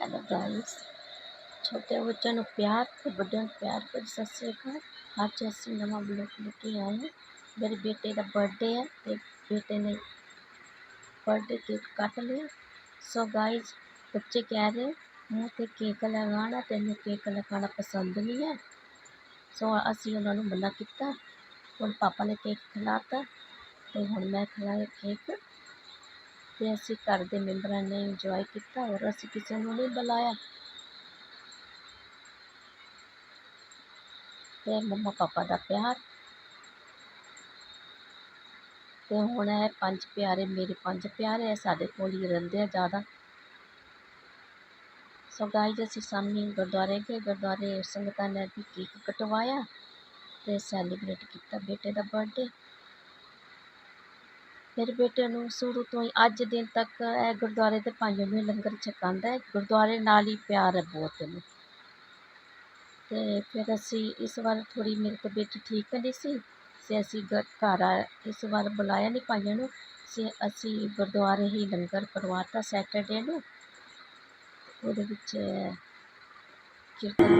Hello guys ਛੋਟੇ ਬੱਚਿਆਂ ਨੂੰ ਪਿਆਰ ਤੇ ਵੱਡਿਆਂ ਨੂੰ ਪਿਆਰ ਭਰੀ ਸਤਿ ਸ੍ਰੀ ਅਕਾਲ ਅੱਜ ਅਸੀਂ ਨਵਾਂ ਬਲੌਗ ਲੈ ਕੇ ਆਏ ਹਾਂ ਮੇਰੇ ਬੇਟੇ ਦਾ ਬਰਥਡੇ ਹੈ ਤੇ ਬੇਟੇ ਨੇ ਬਰਥਡੇ ਕੇਕ ਕੱਟ ਲਿਆ ਸੋ ਗਾਇਸ ਬੱਚੇ ਕਹਿ ਰਹੇ ਮੂੰਹ ਤੇ ਕੇਕ ਲਗਾਉਣਾ ਤੈਨੂੰ ਕੇਕ ਲਗਾਉਣਾ ਪਸੰਦ ਨਹੀਂ ਹੈ ਸੋ ਅਸੀਂ ਉਹਨਾਂ ਨੂੰ ਮਨਾ ਕੀਤਾ ਹੁਣ ਪਾਪਾ ਨੇ ਕੇਕ ਖਿਲਾਤਾ ਤੇ ਅਸੀਂ ਘਰ ਦੇ ਮੈਂਬਰਾਂ ਨੇ ਇੰਜੋਏ ਕੀਤਾ ਔਰ ਅਸੀਂ ਕਿਸੇ ਨੂੰ ਨਹੀਂ ਬੁਲਾਇਆ। ਤੇ ਮੰਮਾ ਪਾਪਾ ਦਾ ਪਿਆਰ। ਤੇ ਹੁਣ ਇਹ ਪੰਜ ਪਿਆਰੇ ਮੇਰੇ ਪੰਜ ਪਿਆਰੇ ਹੈ ਸਾਡੇ ਕੋਲ ਹੀ ਰਹਿੰਦੇ ਆ ਜ਼ਿਆਦਾ। ਸੋ ਗਾਇਜ਼ ਅਸੀਂ ਸਾਹਮਣੇ ਗੁਰਦੁਆਰੇ ਗਏ। ਗੁਰਦੁਆਰੇ ਸੰਗਤਾਂ ਨੇ ਵੀ ਕੇਕ ਕਟਵਾਇਆ ਤੇ ਸੈਲੀਬ੍ਰੇਟ ਕੀਤਾ ਬੇਟੇ ਦਾ ਬਰਥਡੇ ਮੇਰੇ ਬੇਟੇ ਨੂੰ ਸ਼ੁਰੂ ਤੋਂ ਹੀ ਅੱਜ ਦਿਨ ਤੱਕ ਇਹ ਗੁਰਦੁਆਰੇ ਦੇ ਭਾਈਆਂ ਨੂੰ ਲੰਗਰ ਛਕਾਉਂਦਾ ਹੈ। ਗੁਰਦੁਆਰੇ ਨਾਲ ਹੀ ਪਿਆਰ ਹੈ ਬਹੁਤ ਇਹਨੂੰ। ਤੇ ਫਿਰ ਅਸੀਂ ਇਸ ਵਾਰ ਥੋੜ੍ਹੀ ਮੇਰੀ ਤਬੀਅਤ ਠੀਕ ਨਹੀਂ ਸੀ। ਅਤੇ ਅਸੀਂ ਗ ਘਰ ਆ, ਇਸ ਵਾਰ ਬੁਲਾਇਆ ਨਹੀਂ ਭਾਈਆਂ ਨੂੰ। ਸੇ ਅਸੀਂ ਗੁਰਦੁਆਰੇ ਹੀ ਲੰਗਰ ਕਰਵਾਤਾ ਸੈਟਰਡੇ ਨੂੰ। ਉਹਦੇ ਵਿੱਚ ਕੀਰਤਨ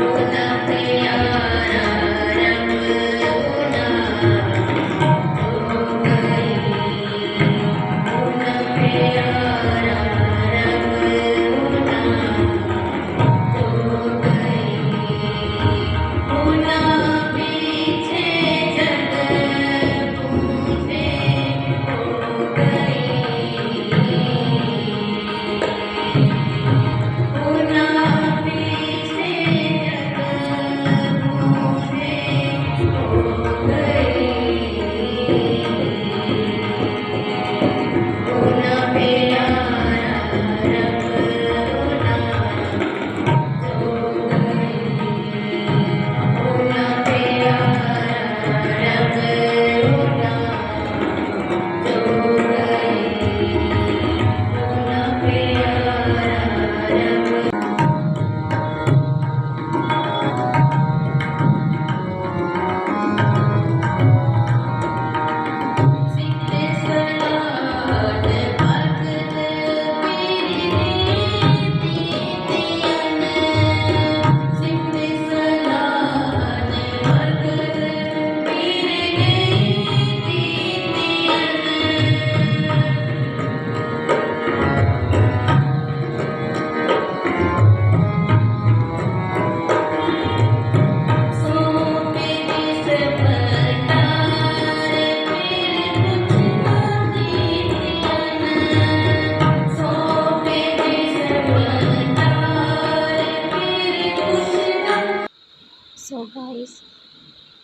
ਗਾਇਸ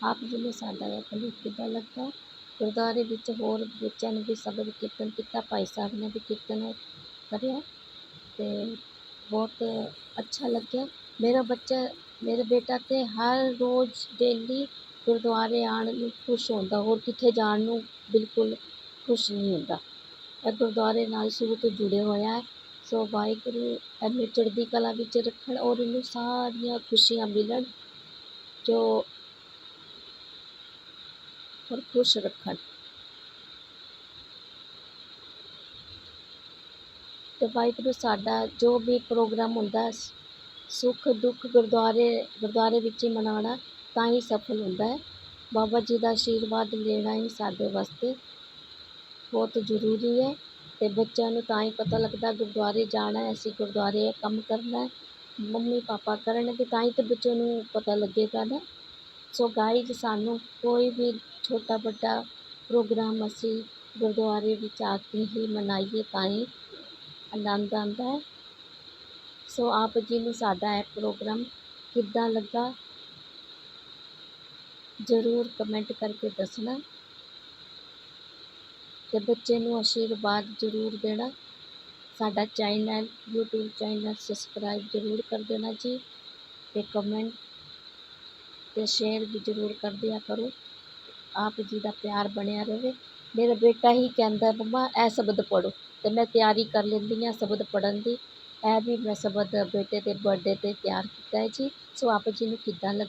ਆਪ ਜੀ ਨੂੰ ਸਾਡਾ ਇਹ ਕਲਿੱਪ ਕਿੱਦਾਂ ਲੱਗਾ? ਗੁਰਦੁਆਰੇ ਵਿੱਚ ਹੋਰ ਬੱਚਿਆਂ ਨੇ ਵੀ ਸ਼ਬਦ ਕੀਰਤਨ ਕੀਤਾ, ਭਾਈ ਸਾਹਿਬ ਨੇ ਵੀ ਕੀਰਤਨ ਕਰਿਆ ਤੇ ਬਹੁਤ ਅੱਛਾ ਲੱਗਿਆ। ਮੇਰਾ ਬੱਚਾ, ਮੇਰਾ ਬੇਟਾ ਤੇ ਹਰ ਰੋਜ਼ ਡੇਲੀ ਗੁਰਦੁਆਰੇ ਆਉਣ ਨੂੰ ਖੁਸ਼ ਹੁੰਦਾ, ਹੋਰ ਕਿੱਥੇ ਜਾਣ ਨੂੰ ਬਿਲਕੁਲ ਖੁਸ਼ ਨਹੀਂ ਹੁੰਦਾ। ਇਹ ਗੁਰਦੁਆਰੇ ਨਾਲ ਸ਼ੁਰੂ ਤੋਂ ਜੁੜਿਆ ਹੋਇਆ ਹੈ। ਸੋ ਵਾਹਿਗੁਰੂ ਇਹਨੂੰ ਚੜ੍ਹਦੀ ਕਲਾ ਵਿੱਚ ਰੱਖਣ ਔਰ ਇਹਨੂੰ ਸਾਰੀਆਂ ਖੁਸ਼ੀਆਂ ਮਿਲਣ। ਜੋ ਔਰ ਖੁਸ਼ ਰੱਖਣ। ਤੇ ਵਾਹਿਗੁਰੂ ਸਾਡਾ ਜੋ ਵੀ ਪ੍ਰੋਗਰਾਮ ਹੁੰਦਾ, ਸੁੱਖ ਦੁੱਖ ਗੁਰਦੁਆਰੇ ਗੁਰਦੁਆਰੇ ਵਿੱਚ ਹੀ ਮਨਾਉਣਾ ਤਾਂ ਹੀ ਸਫਲ ਹੁੰਦਾ ਹੈ। ਬਾਬਾ ਜੀ ਦਾ ਆਸ਼ੀਰਵਾਦ ਲੈਣਾ ਹੀ ਸਾਡੇ ਵਾਸਤੇ ਬਹੁਤ ਜ਼ਰੂਰੀ ਹੈ ਅਤੇ ਬੱਚਿਆਂ ਨੂੰ ਤਾਂ ਹੀ ਪਤਾ ਲੱਗਦਾ ਗੁਰਦੁਆਰੇ ਜਾਣਾ ਅਸੀਂ ਗੁਰਦੁਆਰੇ ਇਹ ਕੰਮ ਕਰਨਾ ਹੈ ਮੰਮੀ ਪਾਪਾ ਕਰਨਗੇ ਤਾਂ ਹੀ ਤਾਂ ਬੱਚੇ ਨੂੰ ਪਤਾ ਲੱਗੇਗਾ ਨਾ। ਸੋ ਗਾਈਜ਼ ਸਾਨੂੰ ਕੋਈ ਵੀ ਛੋਟਾ ਵੱਡਾ ਪ੍ਰੋਗਰਾਮ ਅਸੀਂ ਗੁਰਦੁਆਰੇ ਵਿੱਚ ਆ ਕੇ ਹੀ ਮਨਾਈਏ ਤਾਂ ਹੀ ਆਨੰਦ ਆਉਂਦਾ ਹੈ। ਸੋ ਆਪ ਜੀ ਨੂੰ ਸਾਡਾ ਇਹ ਪ੍ਰੋਗਰਾਮ ਕਿੱਦਾਂ ਲੱਗਾ? ਜ਼ਰੂਰ ਕਮੈਂਟ ਕਰਕੇ ਦੱਸਣਾ ਤੇ ਬੱਚੇ ਨੂੰ ਆਸ਼ੀਰਵਾਦ ਜ਼ਰੂਰ ਦੇਣਾ। ਸਾਡਾ ਚੈਨਲ YouTube ਚੈਨਲ ਸਬਸਕ੍ਰਾਈਬ ਜ਼ਰੂਰ ਕਰ ਦੇਣਾ ਜੀ ਤੇ ਕਮੈਂਟ ਤੇ ਸ਼ੇਅਰ ਵੀ ਜ਼ਰੂਰ ਕਰ ਦਿਆ ਕਰੋ। ਆਪ ਜੀ ਦਾ ਪਿਆਰ ਬਣਿਆ ਰਹੇ। ਮੇਰਾ ਬੇਟਾ ਹੀ ਕਹਿੰਦਾ, ਮੰਮਾ, ਇਹ ਸ਼ਬਦ ਪੜੋ ਤੇ ਮੈਂ ਤਿਆਰੀ ਕਰ ਲੈਂਦੀ ਹਾਂ ਸ਼ਬਦ ਪੜ੍ਹਨ ਦੀ। ਇਹ ਵੀ ਮੈਂ ਸ਼ਬਦ ਬੇਟੇ ਦੇ ਬਰਥਡੇ 'ਤੇ ਤਿਆਰ ਕੀਤਾ ਹੈ ਜੀ। ਸੋ ਆਪ ਜੀ ਨੂੰ ਕਿੱਦਾਂ ਲੱਗ